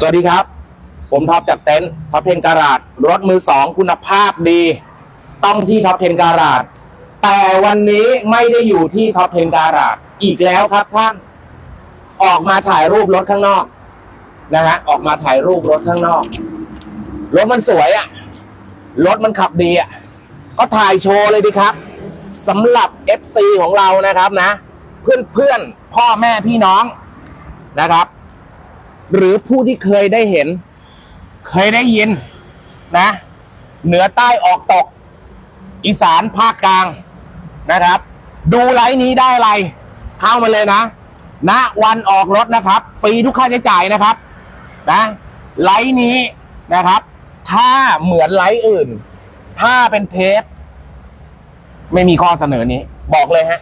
สวัสดีครับ ผมท็อปจากเต็นท์ท็อปเทนการาดรถมือสองคุณภาพดี ต้องที่ท็อปเทนการาดแต่วันนี้ไม่ได้อยู่ที่ท็อปเทนการาดอีกแล้วครับท่าน ออกมาถ่ายรูปรถข้างนอกนะฮะออกมาถ่ายรูปรถข้างนอก รถมันสวยอะ่ะ รถมันขับดีอะ่ะ ก็ถ่ายโชว์เลยดีครับสำหรับ FC ของเรานะครับนะ เพื่อนเพื่อนพ่อแม่พี่น้องนะครับ หรือผู้ที่เคยได้เห็น เคยได้ยินนะ เหนือใต้ออกตก อีสานภาคกลางนะครับ ดูไลฟ์นี้ได้อะไร เข้ามาเลยนะณวันออกรถนะครับฟรีทุกค่าใช้จ่ายนะครับ นะไลฟ์นี้นะครับ ถ้าเหมือนไลฟ์อื่น ถ้าเป็นเทป ไม่มีข้อเสนอนี้ บอกเลยฮะ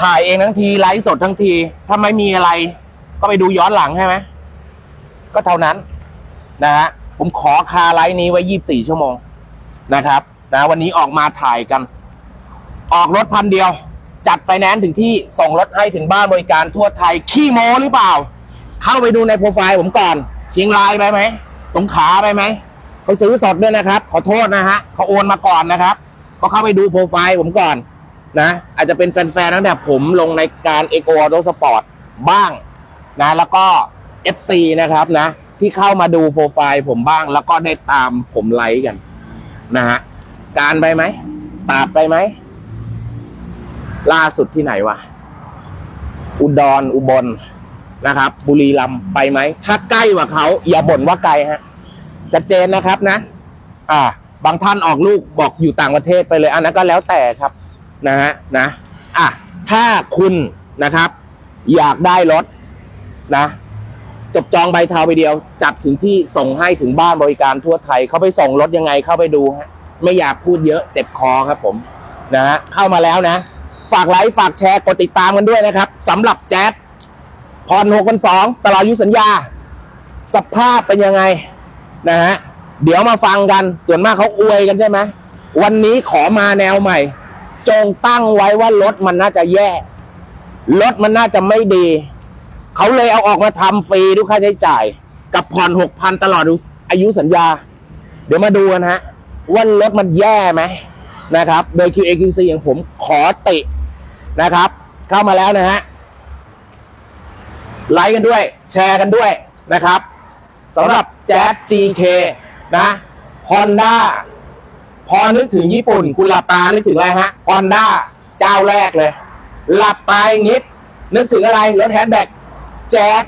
ถ่ายเองทั้งทีไลฟ์สดทั้งที ถ้าไม่มีอะไร ก็ไปดูย้อนหลังใช่ไหม ก็เท่านั้นนะฮะผมขอคาไลฟ์นี้ไว้ 24 ชั่วโมงนะครับนะวันนี้ออกมาถ่ายกัน ออกรถพันเดียว จัดไฟแนนซ์ถึงที่ส่งรถให้ถึงบ้านบริการทั่วไทย ขี้โมหรือเปล่า เข้าไปดูในโปรไฟล์ผมก่อนเชียงรายไปไหมสงขลาไปไหมเขาซื้อสดด้วยนะครับ ขอโทษนะฮะเขาโอนมาก่อนนะครับ ก็เข้าไปดูโปรไฟล์ผมก่อนนะ อาจจะเป็นแฟนๆตั้งแต่ผมลงในการเอ o ก u โ o สปอร์ตบ้างนะแล้วก็ FC นะครับนะ ที่เข้ามาดูโปรไฟล์ผมบ้างแล้วก็ได้ตามผมไลค์กันนะฮะการไปไหมตาดไปไหม ล่าสุดที่ไหนวะ อุดรอุบลนะครับ บุรีรัมไปไหม ถ้าใกล้กว่าเขาอย่าบ่นว่าไกลฮะชัดเจนนะครับนะ อ่า บางท่านออกลูกบอกอยู่ต่างประเทศไปเลย อันนั้นก็แล้วแต่ครับนะฮะนะ อะ ถ้าคุณนะครับ อยากได้รถนะ จบจองใบเทาไปเดียว จัดถึงที่ส่งให้ถึงบ้านบริการทั่วไทย เขาไปส่งรถยังไงเข้าไปดูฮะไม่อยากพูดเยอะเจ็บคอครับผมนะฮะเข้ามาแล้วนะ ฝากไลค์ฝากแชร์กดติดตามกันด้วยนะครับสำหรับแจ๊ดพรหกพันสองตลอดอายุสัญญา สภาพเป็นยังไงนะฮะเดี๋ยวมาฟังกันส่วนมากเขาอวยกันใช่ไหมวันนี้ขอมาแนวใหม่ จงตั้งไว้ว่ารถมันน่าจะแย่ รถมันน่าจะไม่ดี เขาเลยเอาออกมาทำฟรีทุกค่าใช้จ่าย กับผ่อนหกพันตลอดอายุสัญญา เดี๋ยวมาดูกันฮะว่ารถมันแย่ไหมนะครับ โดย QAQC อย่างผมขอตินะครับ เข้ามาแล้วนะฮะไลค์กันด้วย แชร์กันด้วยนะครับสำหรับแจ๊ส GK นะ Honda พอนึกถึงญี่ปุ่น คุณหลับตานึกถึงอะไรฮะ Honda เจ้าแรกเลย หลับตายงิดนึกถึงอะไรรถแฮนด์แบ็ก แจ๊ส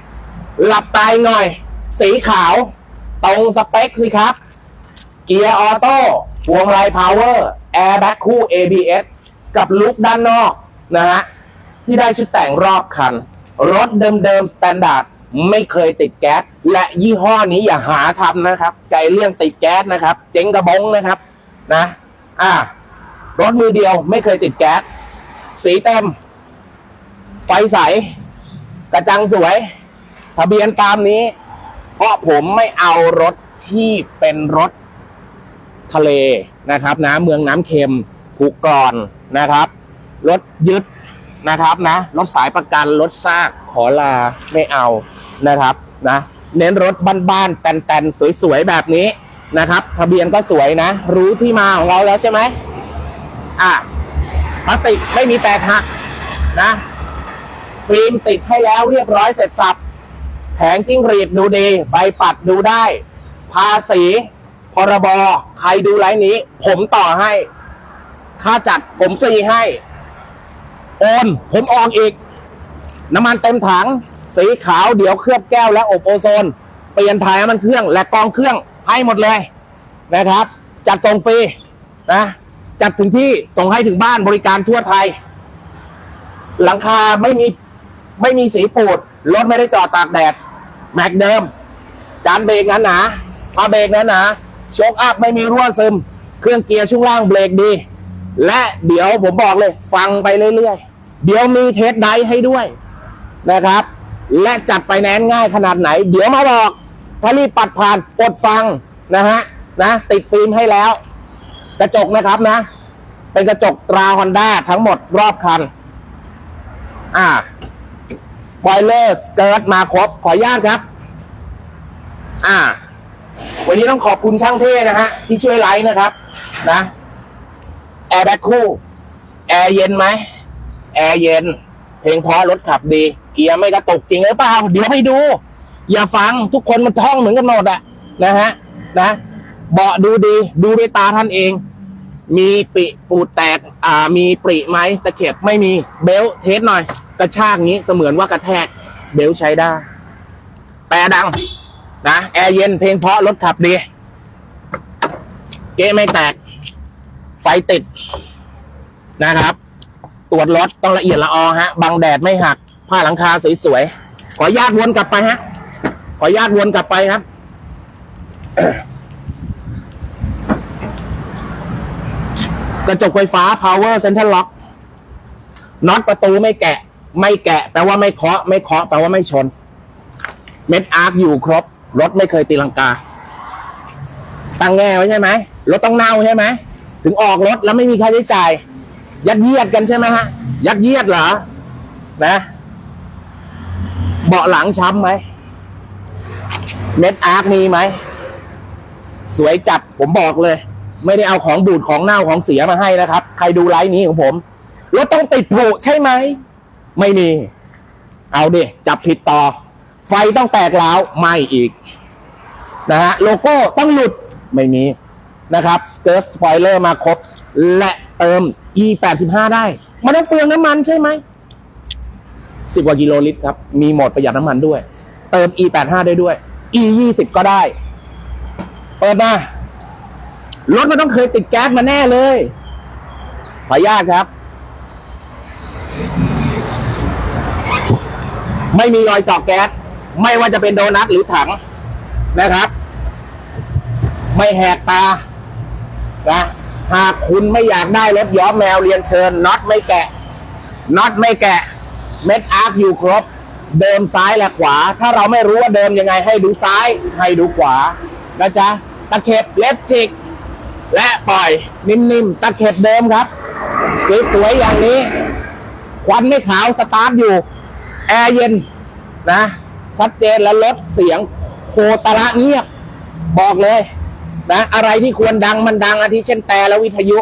หลับตายหน่อย สีขาว ตรงสเปคสิครับ เกียร์ออโต้พวงมาลัยพาวเวอร์ แอร์แบ็คคู่ ABS กับลุกด้านนอกนะฮะ ที่ได้ชุดแต่งรอบคัน รถเดิมๆสแตนดาร์ดไม่เคยติดแก๊ส และยี่ห้อนี้อย่าหาทำนะครับไกลเรื่องติดแก๊สนะครับ เจ๊งกระบงนะครับ นะ อ่ารถมือเดียวไม่เคยติดแก๊ส สีเต็ม ไฟใส กระจังสวย ทะเบียนตามนี้ เพราะผมไม่เอารถที่เป็นรถทะเลนะครับนะเมืองน้ำเค็มภูกรอนนะครับ รถยึดนะครับนะ รถสายประกันรถซากขอลาไม่เอานะครับนะเน้นรถบ้านๆแตนๆสวยๆแบบนี้นะครับ ทะเบียนก็สวยนะ รู้ที่มาของเราแล้วใช่ไหมอะพลาสติกไม่มีแตกหักนะ ฟิล์มติดให้แล้วเรียบร้อยเสร็จสับแผงจิ้งหรีดดูดีใบปัดดูได้ ภาษีพรบใครดูไลน์นี้ ผมต่อให้ ค่าจัดผมฟรีให้ โอน ผมออกอีก น้ำมันเต็มถัง สีขาวเดี๋ยวเคลือบแก้วและอบโอโซน เปลี่ยนถ่ายน้ำมันเครื่องและกองเครื่องให้หมดเลยนะครับ จัดส่งฟรีนะจัดถึงที่ส่งให้ถึงบ้านบริการทั่วไทย หลังคาไม่มี ไม่มีสีปูด รถไม่ได้จอดตากแดด แม็กเดิม จานเบรกนั้นหนาผ้าเบรกนั้นหนาโชคอัพไม่มีรั่วซึม เครื่องเกียร์ช่วงล่างเบรกดี และเดี๋ยวผมบอกเลย ฟังไปเรื่อยๆ เดี๋ยวมีเทสไดร์ให้ด้วยนะครับ และจัดไฟแนนซ์ง่ายขนาดไหน เดี๋ยวมาบอก ถ้ารีบปัดผ่านกดฟังนะฮะนะ ติดฟิล์มให้แล้ว กระจกนะครับนะ เป็นกระจกตราฮอนด้าทั้งหมดรอบคัน อ่า สปอยเลอร์สเกิร์ตมาครบขออนุญาตครับ อ่า วันนี้ต้องขอบคุณช่างเท่นะฮะ ที่ช่วยไลฟ์นะครับ นะแอร์แบ็คคู่แอร์เย็นไหมแอร์เย็น เพลงเพราะรถขับดี เกียร์ไม่กระตุกจริงหรือเปล่า เดี๋ยวให้ดู อย่าฟังทุกคนมันท่องเหมือนกันหมดอะนะฮะ นะเบาะดูดี ดูด้วยตาท่านเอง มีปิปูดแตก อ่า มีปริไหมตะเข็บไม่มีเบลเทสหน่อย กระชากงี้เสมือนว่ากระแทกเบลใช้ได้แต่ดัง นะแอร์เย็นเพลงเพราะรถขับดี เก๊ไม่แตก ไฟติดนะครับ ตรวจรถต้องละเอียดละออฮะ บังแดดไม่หัก ผ้าหลังคาสวยๆ ขอญาตวนกลับไปฮะ ขอญาตวนกลับไปครับกระจกไฟฟ้า power central lock น็อตประตูไม่แกะ ไม่แกะแปลว่าไม่เคาะ ไม่เคาะแปลว่าไม่ชน เม็ดอาร์คอยู่ครบ รถไม่เคยตีลังกา ตั้งแง่ไว้ใช่ไหมรถต้องเน่าใช่ไหม ถึงออกรถแล้วไม่มีค่าใช้จ่าย ยัดเยียดกันใช่ไหมฮะ ยัดเยียดเหรอ นะ เบาะหลังช้ำไหม เม็ดอาร์คมีไหม สวยจัด ผมบอกเลย ไม่ได้เอาของบูดของเน่าของเสียมาให้นะครับ ใครดูไลฟ์นี้ของผม รถต้องติดผุใช่ไหม ไม่มี เอาดิจับผิดต่อ ไฟต้องแตกแล้วไม่อีกนะฮะโลโก้ต้องหลุดไม่มีนะครับสเกิร์ตสปอยเลอร์มาครบ และเติม e 8 5ได้ มันต้องเปลืองน้ำมันใช่ไหมสิบกว่ากิโลลิตรครับ มีโหมดประหยัดน้ำมันด้วย เติม e 8 5ได้ด้วย e 20ก็ได้ เปิดมารถมันต้องเคยติดแก๊สมาแน่เลยขออนุญาตครับ ไม่มีรอยเจาะแก๊ส ไม่ว่าจะเป็นโดนัทหรือถังนะครับ ไม่แหกตานะหากคุณไม่อยากได้รถย้อมแมวเรียนเชิญน็อตไม่แกะน็อตไม่แกะ เม็ดอาร์คอยู่ครบ เดิมซ้ายและขวา ถ้าเราไม่รู้ว่าเดิมยังไงให้ดูซ้าย ให้ดูขวานะจ๊ะตะเข็บเล็บจิก และปล่อย นิ่มๆตะเข็บเดิมครับสวยๆอย่างนี้ ควันไม่ขาวสตาร์ทอยู่ แอร์เย็นนะ ชัดเจนและลดเสียงโคตระเงียบ บอกเลยนะ อะไรที่ควรดังมันดังอาทิเช่นแต่และวิทยุ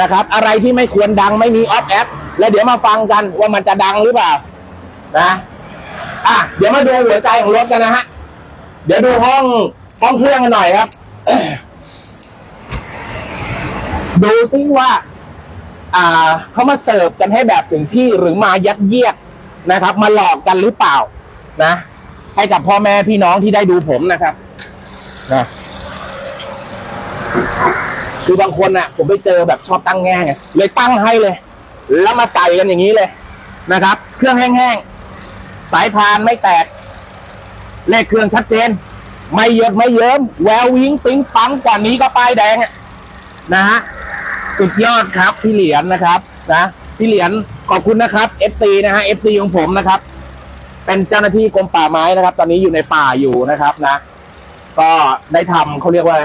นะครับ อะไรที่ไม่ควรดังไม่มีออฟแอปแล้วเดี๋ยวมาฟังกันว่ามันจะดังหรือเปล่านะอะเดี๋ยวมาดูหัวใจของรถกันนะฮะ เดี๋ยวดูห้องห้องเครื่องกันหน่อยครับ ดูซิว่า อ่าเขามาเสิร์ฟกันให้แบบถึงที่หรือมายัดเยียด นะครับ มาหลอกกันหรือเปล่านะ ให้กับพ่อแม่พี่น้องที่ได้ดูผมนะครับนะคือบางคนน่ะ ผมไปเจอแบบชอบตั้งแง่ไงเลยตั้งให้เลย แล้วมาใส่กันอย่างนี้เลยนะครับ เครื่องแห้งๆสายพานไม่แตกเลขเครื่องชัดเจน ไม่หยดไม่เยิ้มแวววิ้งปิ๊งปังกว่านี้ก็ป้ายแดงนะฮะสุดยอดครับพี่เหรียญนะครับ นะพี่เหรียญ ขอบคุณนะครับ FC นะฮะ FC ของผมนะครับ เป็นเจ้าหน้าที่กรมป่าไม้นะครับ ตอนนี้อยู่ในป่าอยู่นะครับนะ ก็ได้ทำเขาเรียกว่า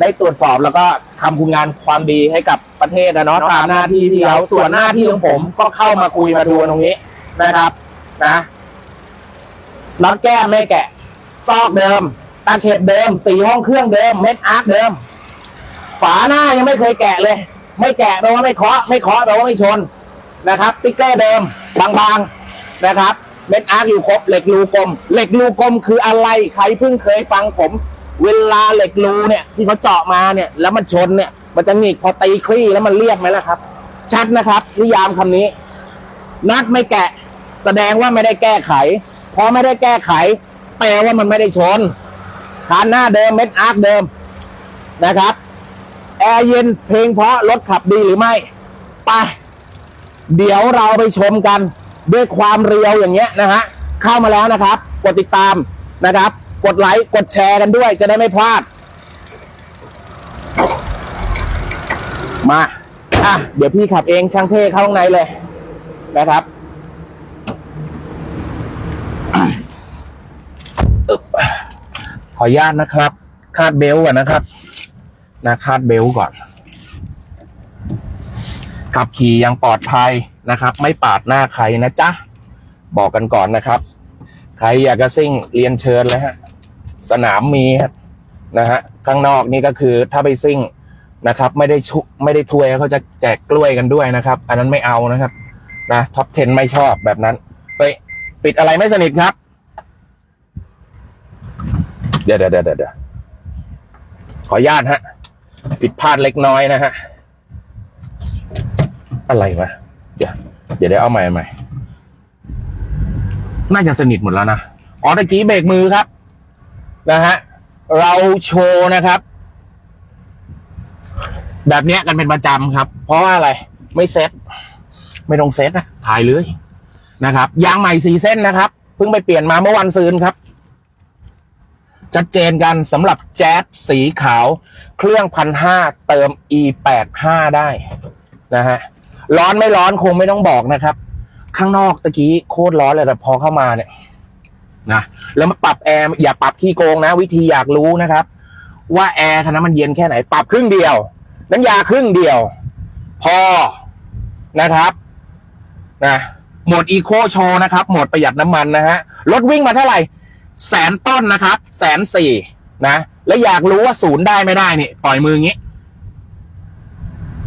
ได้ตรวจสอบแล้วก็ทำคุณงานความดีให้กับประเทศนะเนาะตามหน้าที่ที่เขาส่วนหน้าที่ของผมก็เข้ามาคุยมาดูกันตรงนี้นะครับ นะน็อตแก้มไม่แกะ ซอกเดิม ตาเข็บเดิม สีห้องเครื่องเดิม เม็ดอาร์คเดิม ฝาหน้ายังไม่เคยแกะเลย ไม่แกะแปลว่าไม่เคาะ ไม่เคาะแปลว่าไม่ชน นะครับติ๊กเกอร์เดิมบางๆนะครับเม็ดอาร์คอยู่ครบเหล็กรูกลม เหล็กรูกลมคืออะไรใครเพิ่งเคยฟังผม เวลาเหล็กรูเนี่ยที่เขาเจาะมาเนี่ยแล้วมันชนเนี่ยมันจะหงิกพอตีคลี่แล้วมันเรียบไหมล่ะครับ ชัดนะครับนิยามคำนี้ นัดไม่แกะ แสดงว่าไม่ได้แก้ไขพอไม่ได้แก้ไข แปลว่ามันไม่ได้ชนคานหน้าเดิมเม็ดอาร์คเดิมนะครับแอร์เย็นเพลงเพราะรถขับดีหรือไม่ไป เดี๋ยวเราไปชมกันด้วยความเรียวอย่างเงี้ยนะฮะเข้ามาแล้วนะครับ กดติดตามนะครับ กดไลค์กดแชร์กันด้วยจะได้ไม่พลาด มาอะเดี๋ยวพี่ขับเองช่างเท่เข้าข้างในเลยนะครับขออนุญาตนะครับ คาดเบลก่อนนะครับ นะคาดเบลก่อน ขับขี่อยังปลอดภัยนะครับ ไม่ปาดหน้าใครนะจ๊ะ บอกกันก่อนนะครับ ใครอยากจะซิ่งเรียนเชิญเลยฮะ สนามมีครับนะฮะข้างนอกนี่ก็คือถ้าไปซิ่งนะครับ ไม่ได้ชุไม่ได้ถ้วยเขาจะแจกกล้วยกันด้วยนะครับ อันนั้นไม่เอานะครับนะท็อป10 ไม่ชอบแบบนั้นเฮ้ยปิดอะไรไม่สนิทครับเดี๋ยวเดี๋ยวเดี๋ยวเดี๋ยวขออนุญาตฮะ ผิดพลาดเล็กน้อยนะฮะ อะไรวะเดี๋ยวเดี๋ยวได้เอาใหม่ใหม่ น่าจะสนิทหมดแล้วนะ อ๋อตะกี้เบรกมือครับ นะฮะ เราโชว์นะครับ แบบเนี้ยกันเป็นประจำครับ เพราะว่าอะไร ไม่เซ็ตไม่ต้องเซ็ตนะถ่ายเลยนะครับยางใหม่สีเส้นนะครับ เพิ่งไปเปลี่ยนมาเมื่อวันซืนครับ ชัดเจนกันสำหรับแจ๊สสีขาว เครื่องพันห้าเติม e แปดห้าได้นะฮะ ร้อนไม่ร้อนคงไม่ต้องบอกนะครับ ข้างนอกตะกี้โคตรร้อนเลยแต่พอเข้ามาเนี่ยนะแล้วมาปรับแอร์อย่าปรับขี้โกงนะ วิธีอยากรู้นะครับ ว่าแอร์คันนั้นมันเย็นแค่ไหน ปรับครึ่งเดียวน้ำยาครึ่งเดียว พอนะครับนะโหมดอีโคโชนะครับโหมดประหยัดน้ำมันนะฮะรถวิ่งมาเท่าไหร่แสนต้นนะครับแสนสี่นะ แล้วอยากรู้ว่าศูนย์ได้ไม่ได้นี่ ปล่อยมืองี้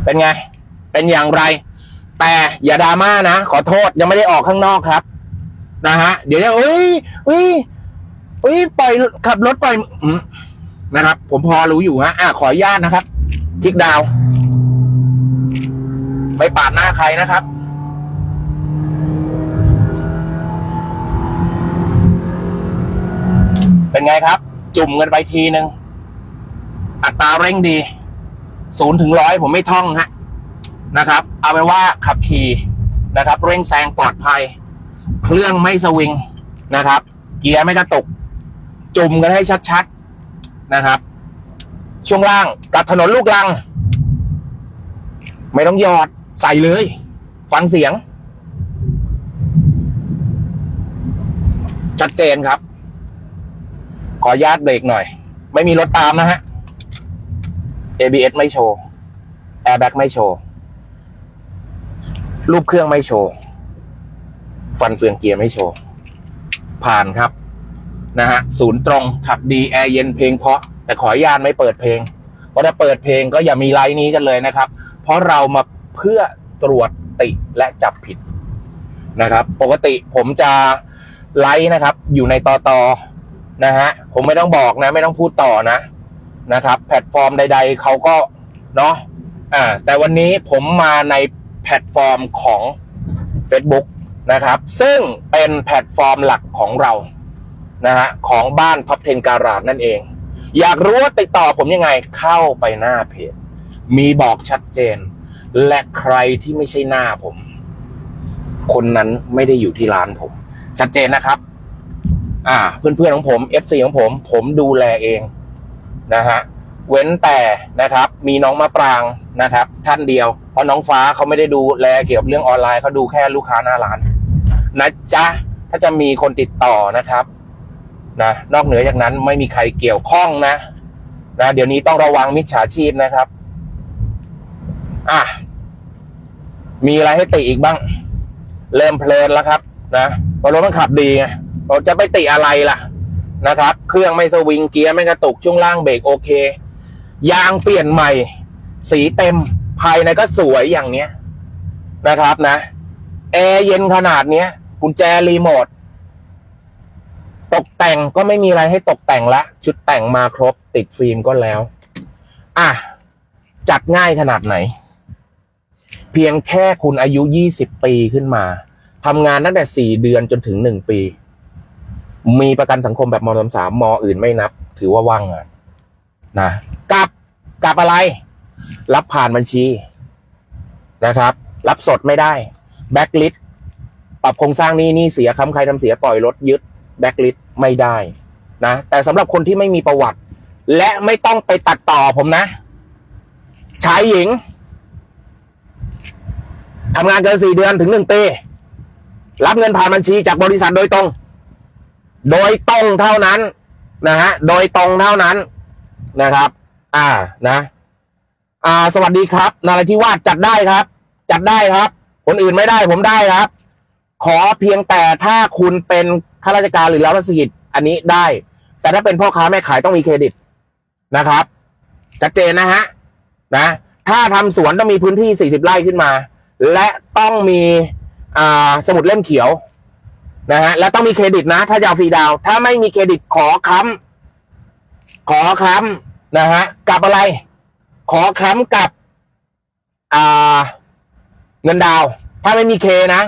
เป็นไง เป็นอย่างไร แต่อย่าดราม่านะ ขอโทษยังไม่ได้ออกข้างนอกครับ นะฮะ เดี๋ยวจะเอ้ยเอ้ยเอ้ยปล่อยขับรถปล่อยนะครับ ผมพอรู้อยู่ฮะอะขออนุญาตนะครับทิกดาว ไม่ปาดหน้าใครนะครับเป็นไงครับ จุ่มกันไปทีหนึ่งอัตราเร่งดีศูนย์ถึงร้อยผมไม่ท่องฮะ นะครับ เอาเป็นว่าขับขี่นะครับ เร่งแซงปลอดภัย เครื่องไม่สวิงนะครับ เกียร์ไม่กระตุก จุ่มกันให้ชัดๆนะครับ ช่วงล่างกับถนนลูกลัง ไม่ต้องหยอดใส่เลย ฟังเสียง ชัดเจนครับ ขอญาตเบรกหน่อย ไม่มีรถตามนะฮะ ABS ไม่โชว์ Airbag ไม่โชว์ รูปเครื่องไม่โชว์ ฟันเฟืองเกียร์ไม่โชว์ ผ่านครับ นะฮะ ศูนย์ตรง ขับดีแอร์เย็นเพลงเพราะ แต่ขออนุญาตไม่เปิดเพลง เพราะถ้าเปิดเพลงก็อย่ามีไลน์นี้กันเลยนะครับ เพราะเรามาเพื่อตรวจติและจับผิดนะครับ ปกติผมจะไลฟ์นะครับ อยู่ในตอตอนะฮะ ผมไม่ต้องบอกนะ ไม่ต้องพูดต่อนะ นะครับ แพลตฟอร์มใด ๆเขาก็เนาะ อ่า แต่วันนี้ผมมาใน แพลตฟอร์มของ Facebook นะครับ ซึ่งเป็นแพลตฟอร์มหลักของเรานะฮะของบ้านท็อป10การาดนั่นเอง อยากรู้ว่าติดต่อผมยังไงเข้าไปหน้าเพจ มีบอกชัดเจน และใครที่ไม่ใช่หน้าผม คนนั้นไม่ได้อยู่ที่ร้านผม ชัดเจนนะครับ อ่า เพื่อนๆของผม FC ของผม ผมดูแลเองนะฮะ เว้นแต่นะครับ มีน้องมะปรางนะครับ ท่านเดียว เพราะน้องฟ้าเขาไม่ได้ดูแลเกี่ยวกับเรื่องออนไลน์เขาดูแค่ลูกค้าหน้าร้าน นะจ๊ะ ถ้าจะมีคนติดต่อนะครับนะนอกเหนือจากนั้นไม่มีใครเกี่ยวข้องนะนะเดี๋ยวนี้ต้องระวังมิจฉาชีพนะครับ อะ มีอะไรให้ติอีกบ้าง เริ่มเพลินแล้วครับ นะเพราะรถมันขับดีไงเราจะไปติอะไรล่ะนะครับ เครื่องไม่สวิงเกียร์ไม่กระตุกช่วงล่างเบรกโอเค ยางเปลี่ยนใหม่ สีเต็มภายในก็สวยอย่างเนี้ยนะครับนะแอร์เย็นขนาดเนี้ยกุญแจรีโมทตกแต่งก็ไม่มีอะไรให้ตกแต่งละ ชุดแต่งมาครบติดฟิล์มก็แล้ว อะ จัดง่ายขนาดไหน เพียงแค่คุณอายุ 20 ปีขึ้นมาทำงานตั้งแต่ 4 เดือนจนถึง 1 ปี มีประกันสังคมแบบมสสามมอื่นไม่นับ ถือว่าว่างงาน นะกับกับอะไร รับผ่านบัญชีนะครับ รับสดไม่ได้แบ็กลิสปรับโครงสร้างนี้นี่เสียค้ำใครทำเสียปล่อยรถยึดแบ็กลิสไม่ได้นะแต่สำหรับคนที่ไม่มีประวัติ และไม่ต้องไปตัดต่อผมนะชายหญิงทำงานเกินสี่เดือนถึงหนึ่งปีรับเงินผ่านบัญชีจากบริษัทโดยตรง โดยตรงเท่านั้นนะฮะ โดยตรงเท่านั้น นะครับ อ่านะ อ่า สวัสดีครับนาราธิวาสจัดได้ครับ จัดได้ครับ คนอื่นไม่ได้ผมได้ครับ ขอเพียงแต่ถ้าคุณเป็นข้าราชการหรือรัฐราชกิจอันนี้ได้ แต่ถ้าเป็นพ่อค้าแม่ขายต้องมีเครดิตนะครับชัดเจนนะฮะนะ ถ้าทำสวนต้องมีพื้นที่ 40 ไร่ขึ้นมา และต้องมีอ่าสมุดเล่มเขียวนะฮะและต้องมีเครดิตนะ ถ้าจะเอาฟรีดาว ถ้าไม่มีเครดิตขอค้ำ ขอค้ำนะฮะกับอะไร ขอค้ำกับ อ่า เงินดาว ถ้าไม่มีเคนะ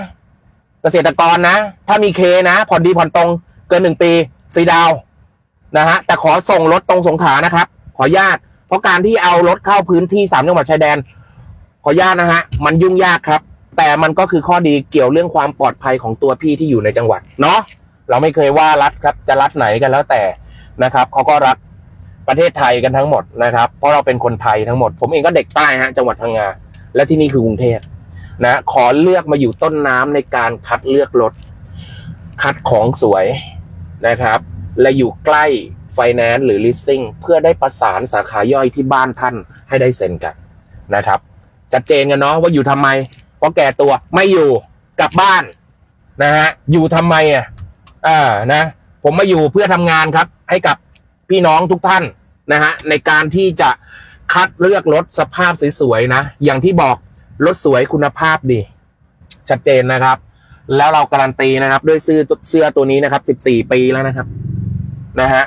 เกษตรกรนะ ถ้ามีเคนะผ่อนดีผ่อนตรงเกินหนึ่งปีฟรีดาวนะฮะแต่ขอส่งรถตรงสงขานะครับ ขอญาตเพราะการที่เอารถเข้าพื้นที่สามจังหวัดชายแดน ขอญาตนะฮะมันยุ่งยากครับ แต่มันก็คือข้อดีเกี่ยวเรื่องความปลอดภัยของตัวพี่ที่อยู่ในจังหวัด เนาะเราไม่เคยว่ารัฐครับจะรัฐไหนกันแล้วแต่นะครับเขาก็รัก ประเทศไทยกันทั้งหมดนะครับ เพราะเราเป็นคนไทยทั้งหมด ผมเองก็เด็กใต้ฮะจังหวัดพังงาและที่นี่คือกรุงเทพนะขอเลือกมาอยู่ต้นน้ำในการคัดเลือกรถ คัดของสวยนะครับ และอยู่ใกล้ไฟแนนซ์หรือ leasing เพื่อได้ประสานสาขาย่อยที่บ้านท่านให้ได้เซ็นกันนะครับชัดเจนกันเนาะว่าอยู่ทำไม เพราะแก่ตัวไม่อยู่กลับบ้านนะฮะอยู่ทำไมอะอ่านะ ผมมาอยู่เพื่อทำงานครับ ให้กับ พี่น้องทุกท่านนะฮะในการที่จะคัดเลือกรถสภาพสวยๆนะ อย่างที่บอกรถสวยคุณภาพดี ชัดเจนนะครับ แล้วเราการันตีนะครับ ด้วยเสื้อเสื้อตัวนี้นะครับ 14 ปีแล้วนะครับนะฮะ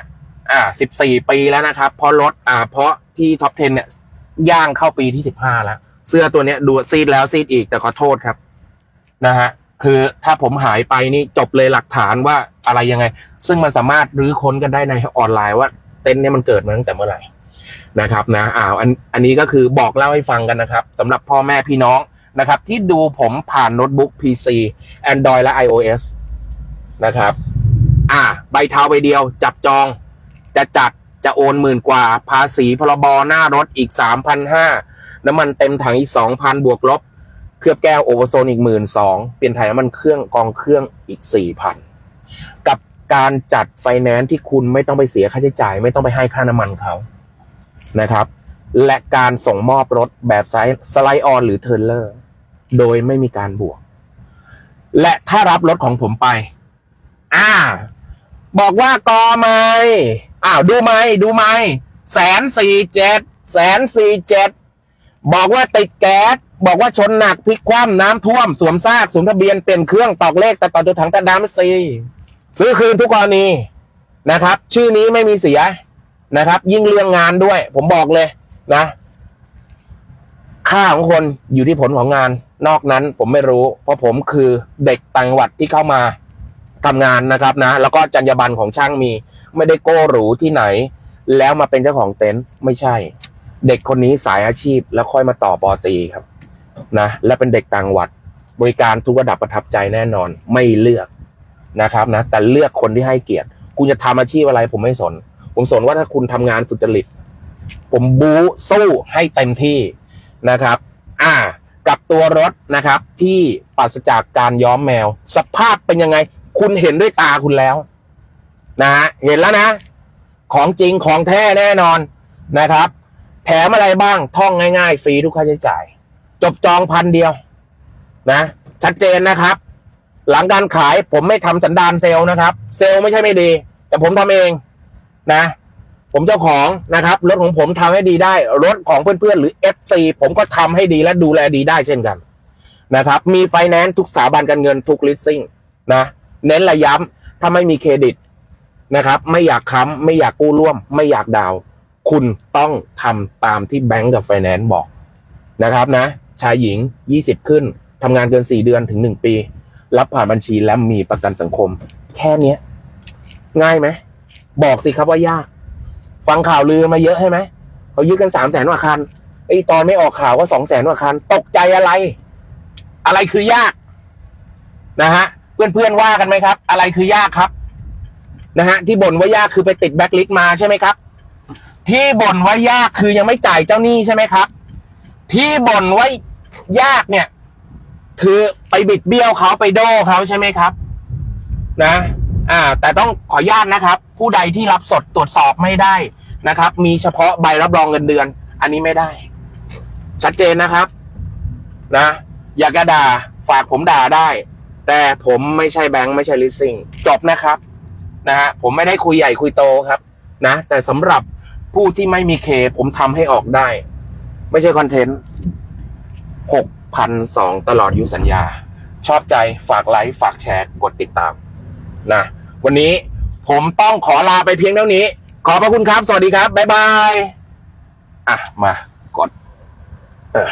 อ่า 14 ปีแล้วนะครับ เพราะรถอ่า เพราะที่ท็อป 10 เนี่ย ย่างเข้าปีที่ 15 แล้ว เสื้อตัวเนี้ยดูซีดแล้วซีดอีกแต่ขอโทษครับ นะฮะ คือถ้าผมหายไปนี่จบเลยหลักฐานว่าอะไรยังไง ซึ่งมันสามารถรื้อค้นกันได้ในออนไลน์ว่าเต็นท์เนี่ยมันเกิดมาตั้งแต่เมื่อไหร่นะครับนะอ่าวอันอันนี้ก็คือบอกเล่าให้ฟังกันนะครับสำหรับพ่อแม่พี่น้องนะครับ ที่ดูผมผ่านโน้ตบุ๊ก PC Android และ iOS นะครับ อ่า ใบเทาใบเดียว จับจอง จะจัดจะโอนหมื่นกว่า ภาษีพรบหน้ารถอีกสามพันห้าน้ำมันเต็มถังอีกสองพันบวกลบ เคลือบแก้วโอเวอร์โซนอีกหมื่นสองเปลี่ยนถ่ายน้ำมันเครื่องกองเครื่องอีกสี่พันกับการจัดไฟแนนซ์ที่คุณไม่ต้องไปเสียค่าใช้จ่าย ไม่ต้องไปให้ค่าน้ำมันเขานะครับ และการส่งมอบรถแบบสไลด์ออนหรือเทอร์เลอร์โดยไม่มีการบวก และถ้ารับรถของผมไป อ่า บอกว่ากอไม่อ้าวดูไหมดูไหมแสนสี่เจ็ดแสนสี่เจ็ด บอกว่าติดแก๊สบอกว่าชนหนักพลิกคว่ำน้ำท่วม สวมซากสวมทะเบียนเปลี่ยนเครื่องตอกเลขแต่ต่อตัวถังแต่ดามซีซื้อคืนทุกกรณีนะครับ ชื่อนี้ไม่มีเสียนะครับ ยิ่งเรื่องงานด้วย ผมบอกเลยนะ ค่าของคนอยู่ที่ผลของงาน นอกนั้นผมไม่รู้ เพราะผมคือเด็กต่างจังหวัดที่เข้ามาทำงานนะครับนะ แล้วก็จรรยาบรรณของช่างมี ไม่ได้โก้หรูที่ไหน แล้วมาเป็นเจ้าของเต็นท์ไม่ใช่ เด็กคนนี้สายอาชีพแล้วค่อยมาต่อปอตีครับ นะ และเป็นเด็กต่างวัด บริการทุกระดับประทับใจแน่นอน ไม่เลือกนะครับนะ แต่เลือกคนที่ให้เกียรติ คุณจะทำอาชีพอะไรผมไม่สน ผมสนว่าถ้าคุณทำงานสุจริต ผมบู๊สู้ให้เต็มที่นะครับ อ่า กับตัวรถนะครับ ที่ปราศจากการย้อมแมว สภาพเป็นยังไง คุณเห็นด้วยตาคุณแล้ว นะฮะเห็นแล้วนะ ของจริงของแท้แน่นอนนะครับ แถมอะไรบ้างท่องง่ายๆฟรีทุกค่าใช้จ่าย จบจองพันเดียว นะ ชัดเจนนะครับ หลังการขายผมไม่ทำสันดานเซลล์นะครับ เซลล์ไม่ใช่ไม่ดี แต่ผมทำเองนะ ผมเจ้าของนะครับรถของผมทำให้ดีได้ รถของเพื่อนๆหรือ FC ผมก็ทำให้ดีและดูแลดีได้เช่นกันนะครับ มีไฟแนนซ์ทุกสถาบันการเงินทุกลิสซิ่งนะ เน้นระย้ำถ้าไม่มีเครดิตนะครับ ไม่อยากค้ำไม่อยากกู้ร่วม ไม่อยากดาว คุณต้องทำตามที่แบงก์กับไฟแนนซ์บอกนะครับนะ ชายหญิง 20 ขึ้นทำงานเกิน 4 เดือนถึง 1 ปี รับผ่านบัญชีและมีประกันสังคม แค่เนี้ง่ายไหม บอกสิครับว่ายาก ฟังข่าวลือมาเยอะใช่ไหมเขายึดกันสามแสนกว่าคันไอตอนไม่ออกข่าวก็สองแสนกว่าคัน ตกใจอะไร อะไรคือยากนะฮะเพื่อนๆว่ากันไหมครับ อะไรคือยากครับนะฮะที่บ่นว่ายากคือไปติดแบ็คลิสต์มาใช่ไหมครับ ที่บ่นว่ายากคือยังไม่จ่ายเจ้าหนี้ใช่ไหมครับ ที่บ่นว่ายากเนี่ย คือไปบิดเบี้ยวเขาไปโดเขาใช่ไหมครับ นะ อ่า แต่ต้องขออนุญาตนะครับ ผู้ใดที่รับสดตรวจสอบไม่ได้นะครับ มีเฉพาะใบรับรองเงินเดือน อันนี้ไม่ได้ ชัดเจนนะครับ นะ อยากจะด่าฝากผมด่าได้ แต่ผมไม่ใช่แบงค์ไม่ใช่ลิสซิ่งจบนะครับ นะฮะผมไม่ได้คุยใหญ่คุยโตครับ นะ แต่สำหรับ ผู้ที่ไม่มีเคผมทำให้ออกได้ ไม่ใช่คอนเทนต์หกพันสองตลอดอยุสัญญา ชอบใจฝากไลค์ฝากแชร์กดติดตามนะวันนี้ผมต้องขอลาไปเพียงเท่านี้ ขอบพระคุณครับ สวัสดีครับ บ๊ายบาย อะ มากดเออ